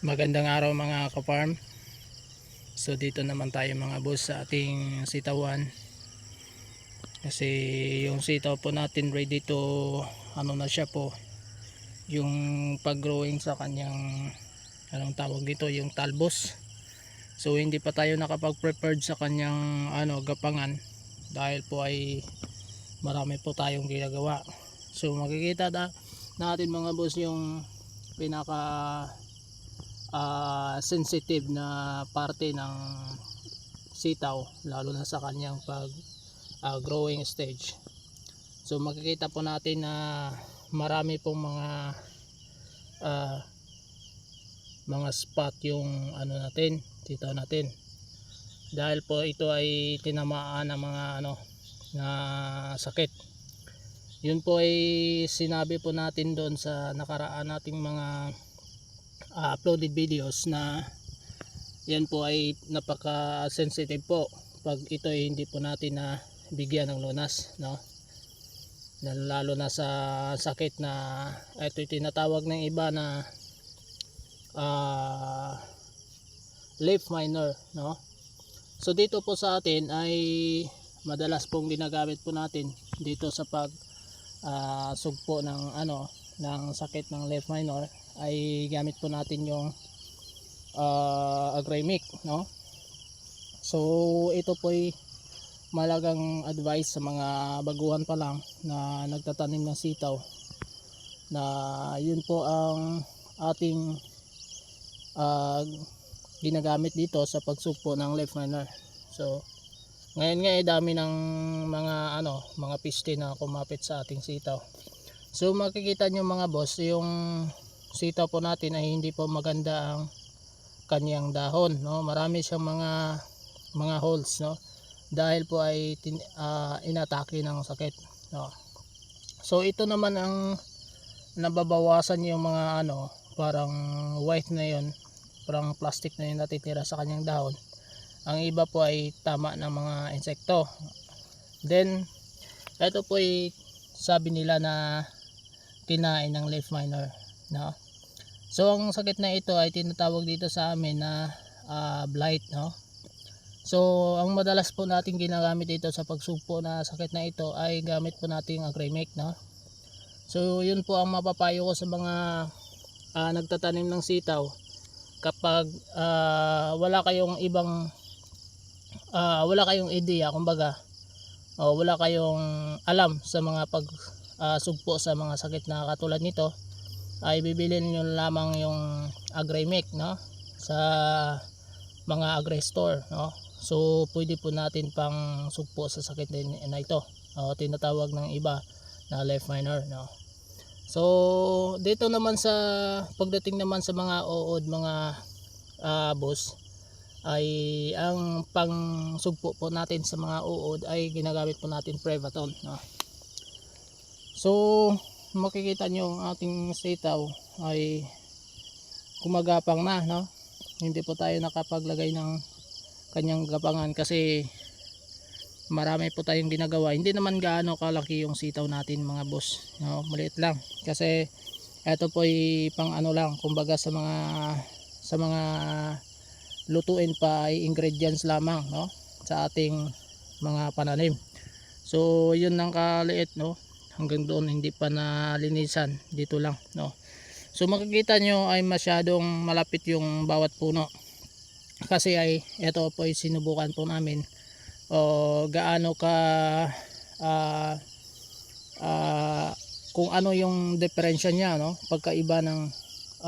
Magandang araw mga ka-farm. So dito naman tayo mga boss sa ating sitawan. Kasi yung sitaw po natin ready to ano na siya po yung pag-growing sa kanyang anong tawag dito yung talbos. So hindi pa tayo nakapag-prepared sa kanyang ano gapangan dahil po ay marami po tayong ginagawa. So makikita da, natin mga boss yung pinaka ah, sensitive na parte ng sitaw lalo na sa kanyang pag ah, growing stage. So makikita po natin na marami pong mga ah, mga spot yung ano natin sitaw natin. Dahil po ito ay tinamaan ng mga ano na sakit. Yun po ay sinabi po natin doon sa nakaraan nating mga uh, uploaded videos na yan po ay napaka sensitive po pag ito ay hindi po natin na bigyan ng lunas no? Lalo na sa sakit na ito tinatawag ng iba na uh, leaf miner no? So dito po sa atin ay madalas pong ginagamit po natin dito sa pag uh, sugpo ng ano ng sakit ng leaf minor ay gamit po natin yung uh, agremic no? So ito po ay malagang advice sa mga baguhan pa lang na nagtatanim ng sitaw na yun po ang ating uh, ginagamit dito sa pagsugpo ng leaf miner so ngayon nga eh dami ng mga ano mga piste na kumapit sa ating sitaw so makikita nyo mga boss yung sitaw po natin ay hindi po maganda ang kanyang dahon no? Marami siyang mga mga holes no? Dahil po ay tin, uh, inatake ng sakit no? So ito naman ang nababawasan yung mga ano parang white na yon parang plastic na yung natitira sa kanyang dahon. Ang iba po ay tama ng mga insekto. Then ito po ay sabi nila na kinain ng leaf miner no? So ang sakit na ito ay tinatawag dito sa amin na uh, blight no? So ang madalas po natin ginagamit dito sa pagsugpo na sakit na ito ay gamit po natin ang agremic no? So yun po ang mapapayo ko sa mga uh, nagtatanim ng sitaw kapag uh, wala kayong ibang uh, wala kayong idea kumbaga o wala kayong alam sa mga pag uh, sugpo sa mga sakit na katulad nito ay bibilin nyo lamang yung agremic no? Sa mga agri store no? So pwede po natin pang sugpo sa sakit din na ito o tinatawag ng iba na left minor no? So dito naman sa pagdating naman sa mga uod mga uh, boss ay ang pang sugpo po natin sa mga uod ay ginagamit po natin Prevaton no so makikita nyo ang ating sitaw ay kumagapang na no? Hindi po tayo nakapaglagay ng kanyang gapangan kasi marami po tayong ginagawa. Hindi naman gaano kalaki yung sitaw natin mga boss no? Maliit lang. Kasi ito po ay pang ano lang kumbaga sa mga sa mga lutuin pa ay ingredients lamang no? Sa ating mga pananim. So yun ang kaliit no hanggang doon hindi pa nalinisan. Dito lang no? So makikita nyo ay masyadong malapit yung bawat puno. Kasi ay ito po ay sinubukan po namin o gaano ka uh, uh, kung ano yung diferensya niya no? Pagkaiba ng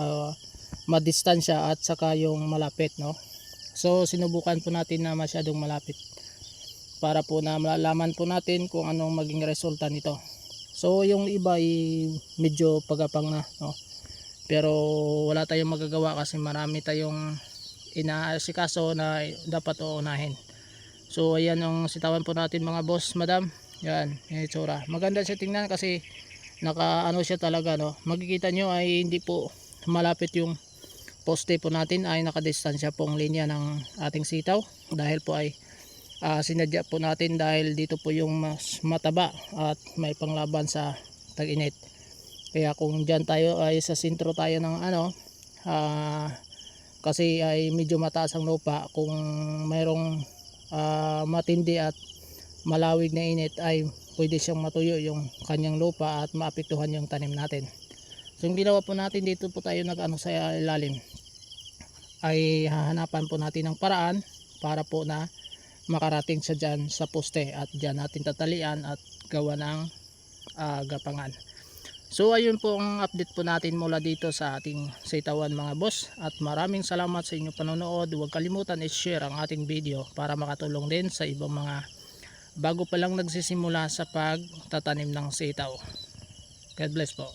uh, madistansya at saka yung malapit no? So sinubukan po natin na masyadong malapit para po na malalaman po natin kung anong maging resulta nito so yung iba ay medyo pagapang na no? Pero wala tayong magagawa kasi marami tayong inaasikaso na dapat uunahin. So ayan ang sitawan po natin mga boss madam. Yan yung itsura. Maganda siya tingnan kasi naka ano siya talaga no? Makikita nyo ay hindi po malapit yung poste po natin ay nakadistansya pong linya ng ating sitaw dahil po ay uh, sinadya po natin dahil dito po yung mas mataba at may panglaban sa tag-init. Kaya kung dyan tayo ay sa sentro tayo ng ano uh, kasi ay medyo mataas ang lupa kung mayroong ah, matindi at malawig na init ay pwede siyang matuyo yung kanyang lupa at maapektuhan yung tanim natin. So yung ginawa po natin dito po tayo nag ano sa ilalim. Ay hahanapan po natin ng paraan para po na makarating siya dyan sa poste at dyan natin tatalian at gawa ng ah, gapangan. So ayun po ang update po natin mula dito sa ating sitawan mga boss. At maraming salamat sa inyong panonood. Huwag kalimutan i-share ang ating video para makatulong din sa ibang mga bago pa lang nagsisimula sa pagtatanim ng sitaw. God bless po